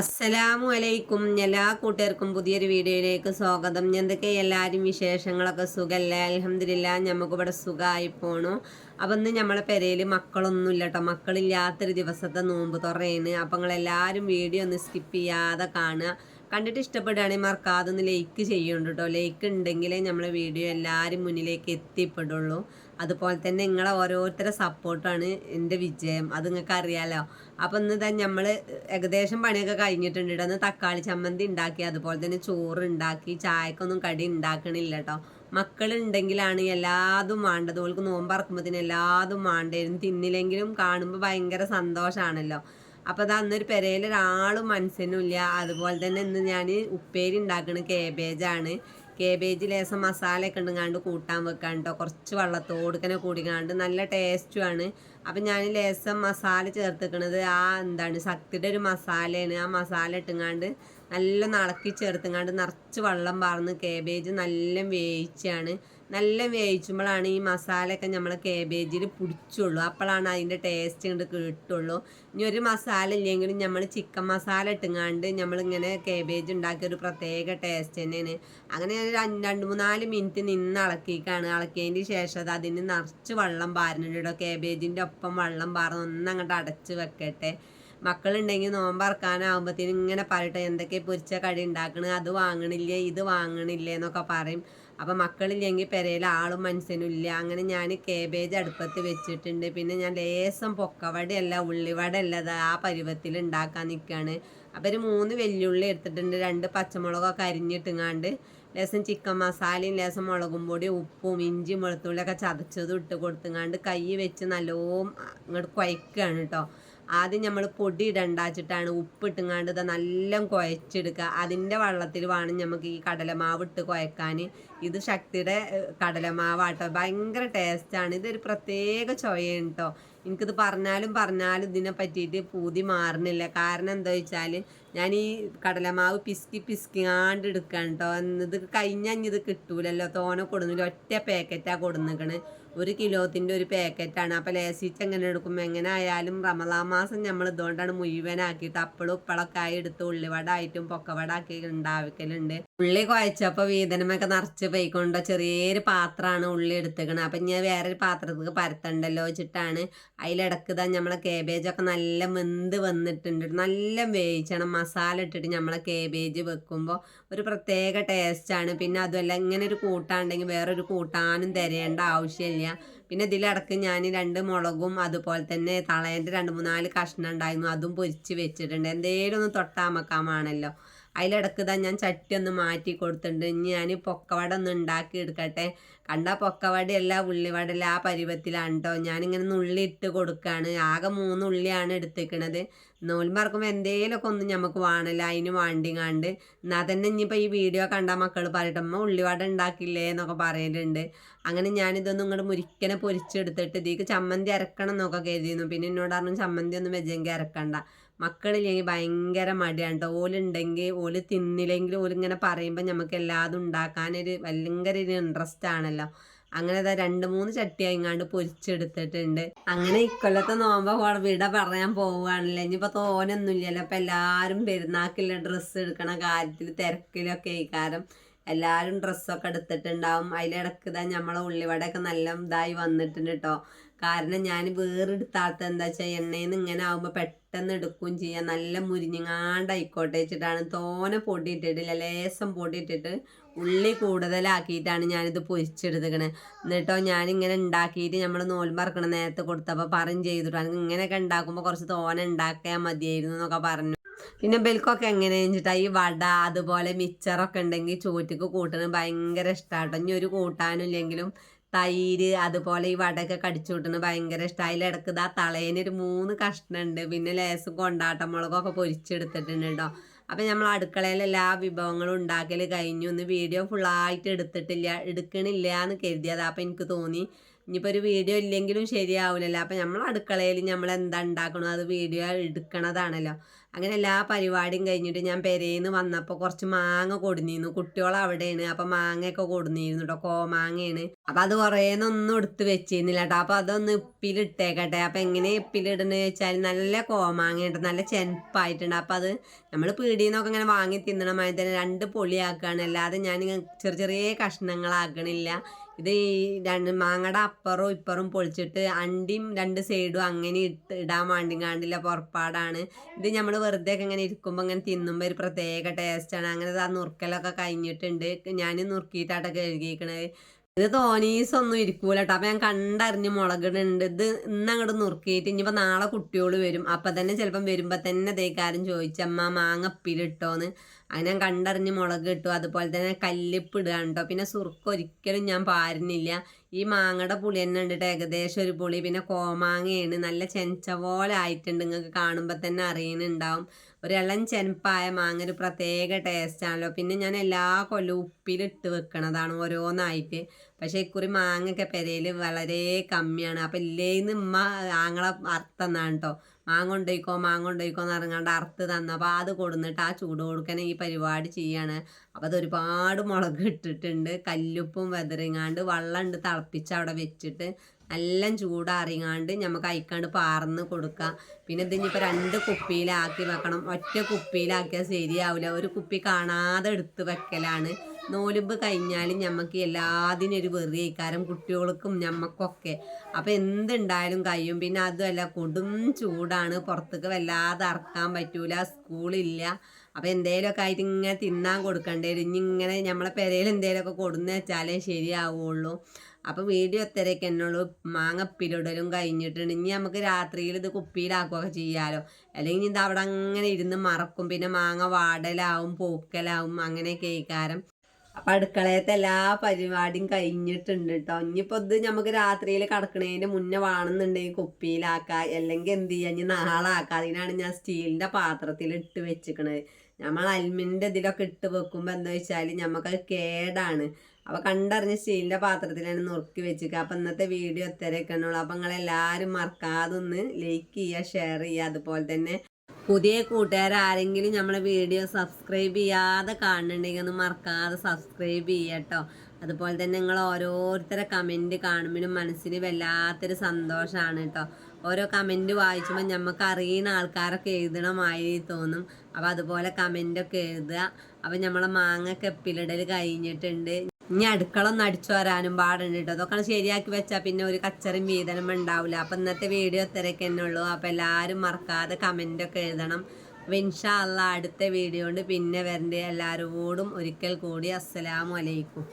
അസ്സലാമു അലൈക്കും എല്ലാ കൂട്ടുകാർക്കും പുതിയൊരു വീഡിയോയിലേക്ക് സ്വാഗതം. എന്തൊക്കെ എല്ലാവരും വിശേഷങ്ങളൊക്കെ സുഖമല്ലേ അലഹമില്ല നമുക്കിവിടെ സുഖമായി പോണു. അപ്പം ഇന്ന് നമ്മളെ പെരയിൽ മക്കളൊന്നും ഇല്ല കേട്ടോ മക്കളില്ലാത്തൊരു ദിവസത്തെ നോമ്പ് തുറയാണ് അപ്പം നിങ്ങളെല്ലാവരും വീഡിയോ ഒന്ന് സ്കിപ്പ് ചെയ്യാതെ കാണുക. കണ്ടിട്ട് ഇഷ്ടപ്പെടുകയാണെങ്കിൽ മറക്കാതെ ഒന്ന് ലൈക്ക് ചെയ്യുന്നുണ്ട് കേട്ടോ. ലൈക്ക് ഉണ്ടെങ്കിലേ നമ്മളെ വീഡിയോ എല്ലാവരും മുന്നിലേക്ക് എത്തിപ്പെടുള്ളൂ. അതുപോലെ തന്നെ നിങ്ങളെ ഓരോരുത്തരുടെ സപ്പോർട്ടാണ് എന്റെ വിജയം. അത് നിങ്ങൾക്ക് അറിയാലോ. അപ്പം ഇന്ന് തന്നെ നമ്മൾ ഏകദേശം പണിയൊക്കെ കഴിഞ്ഞിട്ടുണ്ട് കേട്ടോ അന്ന് തക്കാളി ചമ്മന്തി ഉണ്ടാക്കി അതുപോലെ തന്നെ ചോറ് ഉണ്ടാക്കി ചായക്കൊന്നും കടി ഉണ്ടാക്കണില്ല കേട്ടോ മക്കളുണ്ടെങ്കിലാണ് എല്ലാതും വേണ്ടത്. ഓൾക്ക് നോമ്പറക്കുമ്പോഴത്തേന് എല്ലാതും വേണ്ടായിരുന്നു തിന്നില്ലെങ്കിലും കാണുമ്പോൾ ഭയങ്കര സന്തോഷമാണല്ലോ അപ്പോൾ അത് അന്നൊരു പെരയിൽ ഒരാളും മനസ്സിനുമില്ല അതുപോലെ തന്നെ ഇന്ന് ഞാൻ ഉപ്പേരി ഉണ്ടാക്കുന്നത് കേബേജാണ് കേബേജ് ലേസം മസാലയൊക്കെ ഉണ്ടെങ്ങാണ്ട് കൂട്ടാൻ വെക്കാൻ കേട്ടോ കുറച്ച് വെള്ളത്തോടുക്കനെ കൂടിക്കാണ്ട് നല്ല ടേസ്റ്റുമാണ് അപ്പം ഞാൻ ലേസം മസാല ചേർത്തിക്കണത് ആ എന്താണ് ശക്തിയുടെ ഒരു മസാലയാണ്. ആ മസാല ഇട്ടുങ്ങാണ്ട് നല്ല നളക്കി ചേർത്തുങ്ങാണ്ട് നിറച്ച് വെള്ളം പാർന്ന് കേബേജ് നല്ല വേവിച്ചാണ് നല്ല വേവിച്ചുമ്പോഴാണ് ഈ മസാലയൊക്കെ നമ്മൾ കേബേജിൽ പിടിച്ചുള്ളൂ. അപ്പോഴാണ് അതിന്റെ ടേസ്റ്റ് കൊണ്ട് കിട്ടുള്ളൂ. ഇനി ഒരു മസാല ഇല്ലെങ്കിലും നമ്മൾ ചിക്കൻ മസാല ഇട്ടുങ്ങാണ്ട് നമ്മളിങ്ങനെ കേബേജ് ഉണ്ടാക്കിയ ഒരു പ്രത്യേക ടേസ്റ്റ് തന്നെയാണ്. അങ്ങനെ രണ്ട് മൂന്നാൽ മിനിറ്റ് നിന്ന് ഇളക്കിക്കാണ് ഇളക്കിയതിന്റെ ശേഷം അത് അതിന് നിറച്ച് വെള്ളം പാരുന്നുണ്ട് കേബേജിന്റെ ഒപ്പം വെള്ളം പാർന്ന് ഒന്നങ്ങോട്ട് അടച്ച് വെക്കട്ടെ. മക്കളുണ്ടെങ്കിൽ നോമ്പറക്കാനാകുമ്പോഴത്തേനും ഇങ്ങനെ പറയട്ടെ എന്തൊക്കെ പൊരിച്ച കടി ഉണ്ടാക്കണേ? അത് വാങ്ങണില്ലേ? ഇത് വാങ്ങണില്ലേ? എന്നൊക്കെ പറയും. അപ്പം മക്കളില്ലെങ്കിൽ പെരയിൽ ആളും മനുഷ്യനും ഇല്ല. അങ്ങനെ ഞാൻ കേബേജ് അടുപ്പത്ത് വെച്ചിട്ടുണ്ട്. പിന്നെ ഞാൻ ലേസം പൊക്കവടയല്ല ഉള്ളിവടയല്ല ആ പരുവത്തിൽ ഉണ്ടാക്കാൻ നിൽക്കുകയാണ് അപ്പം ഒരു മൂന്ന് വെല്ലുള്ളി എടുത്തിട്ടുണ്ട്. രണ്ട് പച്ചമുളകൊക്കെ അരിഞ്ഞിട്ടുങ്ങാണ്ട് ലേസം ചിക്കൻ മസാലയും ലേസം മുളകും പൊടി ഉപ്പും ഇഞ്ചി വെളുത്തുള്ളിയൊക്കെ ചതച്ചതും ഇട്ട് കൊടുത്തുങ്ങാണ്ട് കൈ വെച്ച് നല്ലോണം ഇങ്ങോട്ട് കുഴക്കുകയാണ് കേട്ടോ ആദ്യം നമ്മൾ പൊടി ഇടണ്ടാച്ചിട്ടാണ് ഉപ്പിട്ടുങ്ങാണ്ട് ഇത് നല്ല കുഴച്ചെടുക്കുക. അതിന്റെ വെള്ളത്തിൽ വേണം നമുക്ക് ഈ കടലമാവ് ഇട്ട് കുഴക്കാൻ. ഇത് ശക്തിയുടെ കടലമാവാട്ടോ. ഭയങ്കര ടേസ്റ്റാണ് ഇതൊരു പ്രത്യേക ചൊയയാണ് കേട്ടോ എനിക്കിത് പറഞ്ഞാലും പറഞ്ഞാലും ഇതിനെ പറ്റിയിട്ട് പൂതി മാറുന്നില്ല. കാരണം എന്താ വെച്ചാൽ ഞാൻ ഈ കടലമാവ് പിസ്കി പിസ്കിങ്ങാണ്ട് എടുക്കണം കേട്ടോ ഇത് കഴിഞ്ഞാൽ ഇത് കിട്ടൂലല്ലോ. തോനെ കൊടുന്നില്ല. ഒറ്റ പാക്കറ്റാണ് കൊടുന്നിക്കണ്. ഒരു കിലോത്തിന്റെ ഒരു പാക്കറ്റാണ്. അപ്പോൾ ലേസിച്ച് എങ്ങനെ എടുക്കും? എങ്ങനെ ആയാലും റമദാ മാസം നമ്മൾ ഇതുകൊണ്ടാണ് മുഴുവനാക്കിയിട്ട് അപ്പളും ഉപ്പളൊക്കെ ആയി എടുത്ത് ഉള്ളിവട ആയിട്ടും പൊക്കവട ആക്കി ഉണ്ടാക്കലുണ്ട് ഉള്ളി കുഴച്ചപ്പോൾ വീതനമൊക്കെ നിറച്ച് പോയിക്കൊണ്ടോ ചെറിയൊരു പാത്രമാണ് ഉള്ളി എടുത്തേക്കണത്. അപ്പം ഞാൻ വേറൊരു പാത്രത്തിൽ പരത്തണ്ടല്ലോ വെച്ചിട്ടാണ്. അതിലിടക്ക് തന്നെ നമ്മളെ കേബേജൊക്കെ നല്ല വെന്ത് വന്നിട്ടുണ്ട്. നല്ല വേവിച്ചണം. മസാല ഇട്ടിട്ട് നമ്മൾ കേബേജ് വെക്കുമ്പോൾ ഒരു പ്രത്യേക ടേസ്റ്റാണ് പിന്നെ അതുമല്ല ഇങ്ങനെ ഒരു കൂട്ടാണ്ടെങ്കിൽ വേറൊരു കൂട്ടാനും തരേണ്ട ആവശ്യമില്ല. പിന്നെ ഇതിലടക്ക് ഞാൻ രണ്ട് മുളകും അതുപോലെ തന്നെ തളേന്റെ രണ്ട് മൂന്നാൽ കഷ്ണം ഉണ്ടായിരുന്നു. അതും പൊരിച്ച് വെച്ചിട്ടുണ്ട്. എന്തേലും ഒന്ന് തൊട്ടാമക്കാമാണല്ലോ അതിലിടക്ക് ഇതാ ഞാൻ ചട്ടി ഒന്ന് മാറ്റി കൊടുത്തിട്ടുണ്ട്. ഇനി ഞാൻ പൊക്കവട ഒന്ന് ഉണ്ടാക്കി എടുക്കട്ടെ. കണ്ട പൊക്കവടയല്ല ഉള്ളിവടല്ല ആ പരുവത്തിലാണ് കേട്ടോ ഞാനിങ്ങനെ ഉള്ളി ഇട്ട് കൊടുക്കുകയാണ് ആകെ മൂന്ന് ഉള്ളിയാണ് എടുത്തേക്കണത്. നോൽമറക്കുമ്പോൾ എന്തെങ്കിലുമൊക്കെ ഒന്ന് നമുക്ക് വേണമല്ലോ അതിന് വാണ്ടിങ്ങാണ്ട്. എന്നാൽ തന്നെ ഇനിയിപ്പോൾ ഈ വീഡിയോ കണ്ട മക്കൾ പറയട്ടെ അമ്മ ഉള്ളിവട ഉണ്ടാക്കില്ലേ എന്നൊക്കെ പറയലുണ്ട്. അങ്ങനെ ഞാനിതൊന്നും ഇങ്ങോട്ട് മുരിക്കനെ പൊരിച്ചെടുത്തിട്ട് ഇതിക്ക് ചമ്മന്തി അരക്കണം എന്നൊക്കെ കരുതിയിരുന്നു. പിന്നെ എന്നോട് പറഞ്ഞു ചമ്മന്തി ഒന്നും വെച്ചെങ്കിൽ അരക്കണ്ട. മക്കളില്ലെങ്കിൽ ഭയങ്കര മടിയാണ് കേട്ടോ ഓലുണ്ടെങ്കിൽ ഓൽ തിന്നില്ലെങ്കിൽ ഓലിങ്ങനെ പറയുമ്പോൾ നമുക്ക് എല്ലാതും ഉണ്ടാക്കാനൊരു ഭയങ്കര ഒരു ഇൻട്രസ്റ്റ് ആണല്ലോ. അങ്ങനെ രണ്ട് മൂന്ന് ചട്ടി ഇങ്ങാണ്ട് പൊരിച്ചെടുത്തിട്ടുണ്ട്. അങ്ങനെ ഇക്കൊല്ലത്തെ നോമ്പ വിട പറയാൻ പോവുകയാണല്ലോ ഇനിയിപ്പോൾ തോനൊന്നുമില്ലല്ലോ. അപ്പം എല്ലാവരും പെരുന്നാക്കില്ല ഡ്രസ്സ് എടുക്കണ കാര്യത്തിൽ തിരക്കിലൊക്കെ കാരം എല്ലാവരും ഡ്രസ്സൊക്കെ എടുത്തിട്ടുണ്ടാവും. അതിലിടക്ക് ഇതാ നമ്മളെ ഉള്ളിവടയൊക്കെ നല്ല ഇതായി വന്നിട്ടുണ്ട് കേട്ടോ കാരണം ഞാൻ വേറെടുത്താത്ത എന്താ വെച്ചാൽ എണ്ണയിൽ നിന്ന് ഇങ്ങനെ ആകുമ്പോൾ പെട്ടെന്ന് എടുക്കുകയും ചെയ്യാം. നല്ല മുരിഞ്ഞങ്ങാണ്ടായിക്കോട്ടെ വെച്ചിട്ടാണ്. തോന പൊടി ഇട്ടിട്ടില്ല. ലേസം പൊടി ഇട്ടിട്ട് ഉള്ളി കൂടുതലാക്കിയിട്ടാണ് ഞാനിത് പൊരിച്ചെടുത്തേക്കണത് എന്നിട്ടോ ഞാനിങ്ങനെ ഉണ്ടാക്കിയിട്ട് നമ്മൾ നോൽമറക്കണ നേരത്തെ കൊടുത്തപ്പോൾ പറഞ്ഞ് ചെയ്തിട്ടാണ് ഇങ്ങനെയൊക്കെ ഉണ്ടാക്കുമ്പോൾ കുറച്ച് തോന ഉണ്ടാക്കിയാൽ മതിയായിരുന്നു എന്നൊക്കെ പറഞ്ഞു. പിന്നെ ബെൽക്കൊക്കെ എങ്ങനെയാണെന്ന് വെച്ചിട്ടാ? ഈ വട അതുപോലെ മിച്ചറൊക്കെ ഉണ്ടെങ്കിൽ ചോറ്റക്ക് കൂട്ടണത് ഭയങ്കര ഇഷ്ടമാട്ടോ ഇനി ഒരു കൂട്ടാനും ഇല്ലെങ്കിലും തൈര് അതുപോലെ ഈ വടയൊക്കെ കടിച്ചു കൂട്ടണത് ഭയങ്കര ഇഷ്ടമായി അതിലിടക്ക് ഇതാ തളേനൊരു മൂന്ന് കഷ്ണമുണ്ട് പിന്നെ ലേസും കൊണ്ടാട്ടമുളകൊക്കെ പൊരിച്ചെടുത്തിട്ടുണ്ട് കേട്ടോ അപ്പം നമ്മൾ അടുക്കളയിൽ എല്ലാ വിഭവങ്ങളും ഉണ്ടാക്കൽ കഴിഞ്ഞു. ഒന്ന് വീഡിയോ ഫുള്ളായിട്ട് എടുത്തിട്ടില്ല എടുക്കണില്ല എന്ന് കരുതിയത്. അപ്പം എനിക്ക് തോന്നി ഇനിയിപ്പോൾ ഒരു വീഡിയോ ഇല്ലെങ്കിലും ശരിയാവില്ലല്ലോ അപ്പം നമ്മൾ അടുക്കളയിൽ നമ്മൾ എന്താ ഉണ്ടാക്കണോ അത് വീഡിയോ എടുക്കണതാണല്ലോ. അങ്ങനെ എല്ലാ പരിപാടിയും കഴിഞ്ഞിട്ട് ഞാൻ പെരേന്ന് വന്നപ്പോൾ കുറച്ച് മാങ്ങ കൊടുന്നിരുന്നു. കുട്ടികൾ അവിടെയാണ് അപ്പം മാങ്ങയൊക്കെ കൊടുന്നിരുന്നു കേട്ടോ കോമാങ്ങയാണ് അപ്പം അത് കുറേന്നൊന്നും എടുത്ത് വെച്ചിരുന്നില്ല കേട്ടോ അപ്പം അതൊന്ന് ഇപ്പിലിട്ടേക്കട്ടെ അപ്പം എങ്ങനെ ഉപ്പിലിടുന്നത് വെച്ചാൽ നല്ല കോമാങ്ങയുണ്ട് നല്ല ചെനപ്പായിട്ടുണ്ട്. അപ്പം അത് നമ്മൾ പീടിയെന്നൊക്കെ ഇങ്ങനെ വാങ്ങി തിന്നണമായി തന്നെ രണ്ട് പൊളിയാക്കുകയാണ് അല്ലാതെ ഞാൻ ചെറിയ ചെറിയ കഷ്ണങ്ങളാക്കണില്ല. ഇത് ഈ രണ്ട് മാങ്ങയുടെ അപ്പുറവും ഇപ്പുറവും പൊളിച്ചിട്ട് അണ്ടിയും രണ്ട് സൈഡും അങ്ങനെ ഇട്ട് ഇടാൻ വേണ്ടി കാണ്ടില്ല പുറപ്പാടാണ്. ഇത് നമ്മൾ വെറുതെ ഒക്കെ ഇങ്ങനെ ഇരിക്കുമ്പോൾ ഇങ്ങനെ തിന്നുമ്പോൾ ഒരു പ്രത്യേക ടേസ്റ്റാണ് അങ്ങനെ ആ നുറുക്കലൊക്കെ കഴിഞ്ഞിട്ടുണ്ട്. ഞാൻ നുറുക്കിയിട്ടാട്ടൊക്കെ കഴുകിയിരിക്കണത് ഇത് തോനീസൊന്നും ഇരിക്കൂല കേട്ടോ അപ്പം ഞാൻ കണ്ടറിഞ്ഞ് മുളകിടുന്നുണ്ട്. ഇത് ഇന്ന് അങ്ങോട്ട് നുറുക്കിയിട്ട് ഇനിയിപ്പോൾ നാളെ കുട്ടികൾ വരും. അപ്പം തന്നെ ചിലപ്പം വരുമ്പോൾ തന്നെ തേക്കാരും ചോദിച്ചമ്മ മാങ്ങ ഉപ്പിലിട്ടോന്ന് അങ്ങനെ ഞാൻ കണ്ടറിഞ്ഞ് മുളക് ഇട്ടു. അതുപോലെ തന്നെ കല്ലിപ്പ് ഇടുക കേട്ടോ പിന്നെ സുർക്ക് ഒരിക്കലും ഞാൻ പാരുന്നില്ല. ഈ മാങ്ങയുടെ പുളി തന്നെ ഉണ്ടിട്ട് ഏകദേശം ഒരു പുളി പിന്നെ കോമാങ്ങയാണ്. നല്ല ചെനച്ച പോലെ ആയിട്ടുണ്ട്. നിങ്ങൾക്ക് കാണുമ്പോൾ തന്നെ അറിയുന്നുണ്ടാവും. ഒരു ചെനപ്പായ മാങ്ങ ഒരു പ്രത്യേക ടേസ്റ്റാണല്ലോ പിന്നെ ഞാൻ എല്ലാ കൊല്ലവും ഉപ്പിലിട്ട് വെക്കണതാണ് ഓരോന്നായിട്ട്. പക്ഷേ ഇക്കുറി മാങ്ങയൊക്കെ പെരയിൽ വളരെ കമ്മിയാണ്. അപ്പം ഇല്ലേന്ന് ഉമ്മ ആങ്ങളെ അർത്ഥന്നാണ് കേട്ടോ മാങ്ങ കൊണ്ടുപോയിക്കോ മാങ്ങ കൊണ്ടുപോയിക്കോ എന്ന് ഇറങ്ങാണ്ട് അറുത്ത് തന്നു. അപ്പോൾ അത് കൊടുന്നിട്ട് ആ ചൂട് കൊടുക്കണ ഈ പരിപാടി ചെയ്യാണ്. അപ്പോൾ അത് ഒരുപാട് മുളക് ഇട്ടിട്ടുണ്ട്. കല്ലുപ്പും വെതറിങ്ങാണ്ട് വെള്ളം ഉണ്ട് തിളപ്പിച്ച് അവിടെ വെച്ചിട്ട് നല്ല ചൂടാറിങ്ങാണ്ട് നമുക്ക് അയക്കാണ്ട് പാർന്ന് കൊടുക്കുക പിന്നെ ഇത് ഇനിയിപ്പോൾ രണ്ട് കുപ്പിയിലാക്കി വെക്കണം. ഒറ്റ കുപ്പിയിലാക്കിയാൽ ശരിയാവില്ല ഒരു കുപ്പി കാണാതെ എടുത്ത് വെക്കലാണ്. നോലുമ്പ് കഴിഞ്ഞാൽ ഞമ്മക്ക് എല്ലാത്തിനും ഒരു വെറി കാരണം കുട്ടികൾക്കും ഞമ്മക്കൊക്കെ. അപ്പം എന്തുണ്ടായാലും കഴിയും. പിന്നെ അതുമല്ല കൊടും ചൂടാണ്. പുറത്തേക്ക് വല്ലാതെ അറക്കാൻ പറ്റൂല സ്കൂളില്ല. അപ്പം എന്തേലുമൊക്കെ ആയിട്ട് ഇങ്ങനെ തിന്നാൻ കൊടുക്കണ്ടേ ഇനി ഇങ്ങനെ നമ്മളെ പെരയിൽ എന്തേലുമൊക്കെ കൊടുന്ന് വെച്ചാലേ ശരിയാവുള്ളൂ. അപ്പോൾ വീഡിയോ എത്രയൊക്കെ എന്നുള്ളൂ മാങ്ങ പിലിടലും കഴിഞ്ഞിട്ടുണ്ട്. ഇനി നമുക്ക് രാത്രിയിൽ ഇത് കുപ്പിയിലാക്കുകയൊക്കെ ചെയ്യാലോ. അല്ലെങ്കിൽ ഇത് അവിടെ അങ്ങനെ ഇരുന്ന് മറക്കും. പിന്നെ മാങ്ങ വാടലാവും പൂക്കലാവും അങ്ങനെ കേൾക്കാരം അപ്പം അടുക്കളയത്തെ എല്ലാ പരിപാടിയും കഴിഞ്ഞിട്ടുണ്ട് കേട്ടോ ഇനിയിപ്പോൾ ഇത് നമുക്ക് രാത്രിയിൽ കടക്കണേന്റെ മുന്നേ വേണമെന്നുണ്ടെങ്കിൽ കുപ്പിയിലാക്കാ അല്ലെങ്കിൽ എന്ത് ചെയ്യാം? ഇനി നാളെ അതിനാണ് ഞാൻ സ്റ്റീലിന്റെ പാത്രത്തിൽ ഇട്ട് വെച്ചിക്കണത്. നമ്മൾ അൽമിന്റെ ഇതിലൊക്കെ ഇട്ട് വെക്കുമ്പോൾ എന്താ വെച്ചാൽ നമുക്കത് കേടാണ്. അപ്പോൾ കണ്ടറിഞ്ഞ് സ്റ്റീലിന്റെ പാത്രത്തിലാണ് നുറുക്കി വെച്ചിരിക്കുക. അപ്പോൾ ഇന്നത്തെ വീഡിയോ എത്രയൊക്കെ ഉള്ളൂ. അപ്പം നിങ്ങളെല്ലാവരും മറക്കാതെ ഒന്ന് ലൈക്ക് ചെയ്യുക ഷെയർ ചെയ്യുക. അതുപോലെ തന്നെ പുതിയ കൂട്ടുകാർ ആരെങ്കിലും നമ്മളെ വീഡിയോ സബ്സ്ക്രൈബ് ചെയ്യാതെ കാണുന്നുണ്ടെങ്കിൽ ഒന്ന് മറക്കാതെ സബ്സ്ക്രൈബ് ചെയ്യട്ടോ അതുപോലെ തന്നെ നിങ്ങൾ ഓരോരുത്തരെ കമന്റ് കാണുമ്പോഴും മനസ്സിന് വല്ലാത്തൊരു സന്തോഷമാണ് കേട്ടോ. ഓരോ കമന്റ് വായിച്ചുമ്പോൾ നമുക്ക് അറിയുന്ന ആൾക്കാരൊക്കെ എഴുതണമായി തോന്നും. അപ്പോൾ അതുപോലെ കമന്റൊക്കെ എഴുതുക. അപ്പോൾ നമ്മളെ മാങ്ങ കെപ്പിലിടൽ കഴിഞ്ഞിട്ടുണ്ട്. ഇനി അടുക്കള ഒന്ന് അടിച്ചു വരാനും പാടുണ്ട് കേട്ടോ അതൊക്കെ ശരിയാക്കി വെച്ചാൽ പിന്നെ ഒരു കച്ചറും വീതനം ഉണ്ടാവില്ല അപ്പം ഇന്നത്തെ വീഡിയോ ഇത്രയൊക്കെ തന്നെ ഉള്ളൂ. അപ്പം എല്ലാവരും മറക്കാതെ കമന്റൊക്കെ എഴുതണം. അപ്പം ഇൻഷാ അല്ല അടുത്ത വീഡിയോ കൊണ്ട് പിന്നെ വരണ്ടേ. എല്ലാവരോടും ഒരിക്കൽ കൂടി അസ്സലാമു അലൈക്കും.